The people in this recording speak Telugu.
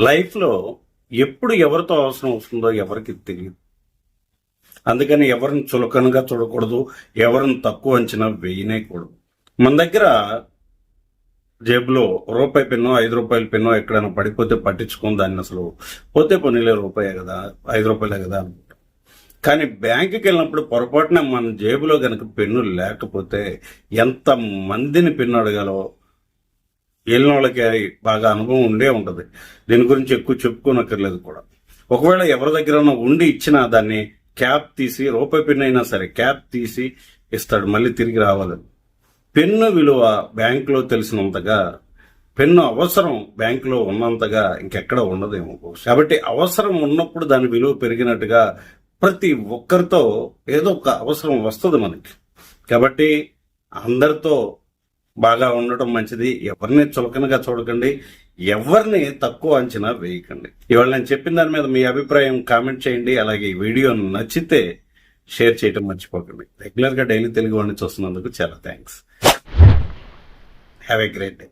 లైఫ్లో ఎప్పుడు ఎవరితో అవసరం వస్తుందో ఎవరికి తెలియదు. అందుకని ఎవరిని చులకనగా చూడకూడదు ఎవరిని తక్కువ అంచనా వేయనేకూడదు. మన దగ్గర జేబులో రూపాయి పెన్నో ఐదు రూపాయల పెన్నో ఎక్కడైనా పడిపోతే పట్టించుకుని దాన్ని అసలు పోతే పొనిలే రూపాయే కదా ఐదు రూపాయలే కదా అనుకుంటాం. కానీ బ్యాంకుకి వెళ్ళినప్పుడు పొరపాటున మన జేబులో కనుక పెన్ను లేకపోతే ఎంత మందిని పెన్ను అడగాలో వెళ్ళిన వాళ్ళకి బాగా అనుభవం ఉండే ఉంటుంది. దీని గురించి ఎక్కువ చెప్పుకోనక్కర్లేదు కూడా. ఒకవేళ ఎవరి దగ్గర ఉండి ఇచ్చినా దాన్ని క్యాప్ తీసి రూపాయి పెన్ అయినా సరే క్యాప్ తీసి ఇస్తాడు మళ్ళీ తిరిగి రావాలని పెన్ను విలువ బ్యాంకులో తెలిసినంతగా పెన్ను అవసరం బ్యాంకులో ఉన్నంతగా ఇంకెక్కడ ఉండదేమో కాబట్టి అవసరం ఉన్నప్పుడు దాని విలువ పెరిగినట్టుగా ప్రతి ఒక్కరితో ఏదో ఒక అవసరం వస్తుంది మనకి. కాబట్టి అందరితో బాగా ఉండటం మంచిది. ఎవరిని చులకనగా చూడకండి. ఎవరిని తక్కువ అంచనా వేయకండి. ఇవాళ నేను చెప్పిన దాని మీద మీ అభిప్రాయం కామెంట్ చేయండి. అలాగే ఈ వీడియో నచ్చితే షేర్ చేయటం మర్చిపోకండి. రెగ్యులర్గా డైలీ తెలుగు వాడిని చూస్తున్నందుకు చాలా thanks. Have a great day.